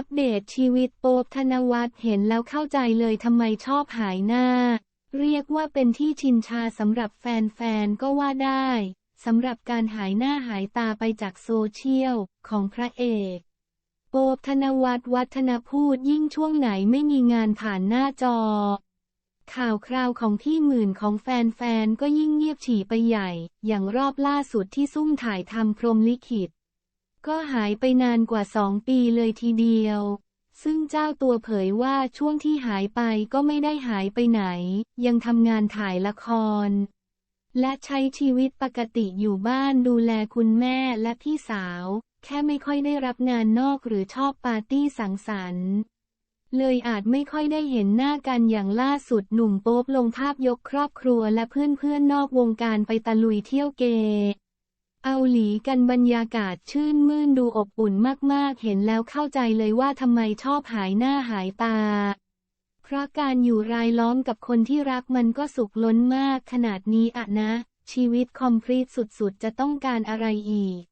อัปเดตชีวิตโป๊บธนวัฒน์เห็นแล้วเข้าใจเลยทำไมชอบหายหน้า เรียกว่าเป็นที่ชินชาสำหรับแฟนๆ ก็ว่าได้สำหรับการหายหน้าหายตาไปจากโซเชียลของพระเอก โป๊บธนวัฒน์วัฒนพูดยิ่งช่วงไหนไม่มีงานผ่านหน้าจอ ข่าวคราวของพี่หมื่นของแฟนๆ ก็ยิ่งเงียบฉี่ไปใหญ่ อย่างรอบล่าสุดที่ซุ่มถ่ายทำพรมลิขิต ก็หายไปนานกว่าสองปีเลยทีเดียว ซึ่งเจ้าตัวเผยว่าช่วงที่หายไปก็ไม่ได้หายไปไหน ยังทำงานถ่ายละคร และใช้ชีวิตปกติอยู่บ้านดูแลคุณแม่และพี่สาว แค่ไม่ค่อยได้รับงานนอกหรือชอบปาร์ตี้สังสรรค์เลยอาจไม่ค่อยได้เห็นหน้ากันอย่างล่าสุดหนุ่มโป๊บลงภาพยกครอบครัวและเพื่อนๆนอกวงการไปตะลุยเที่ยวเก เอาหลีกันบรรยากาศชื่นมื่นดูอบอุ่นมากๆ เห็นแล้วเข้าใจเลยว่าทำไมชอบหายหน้าหายตา เพราะการอยู่รายล้อมกับคนที่รักมันก็สุขล้นมากขนาดนี้อะนะ ชีวิตคอมพลีทสุดๆ จะต้องการอะไรอีก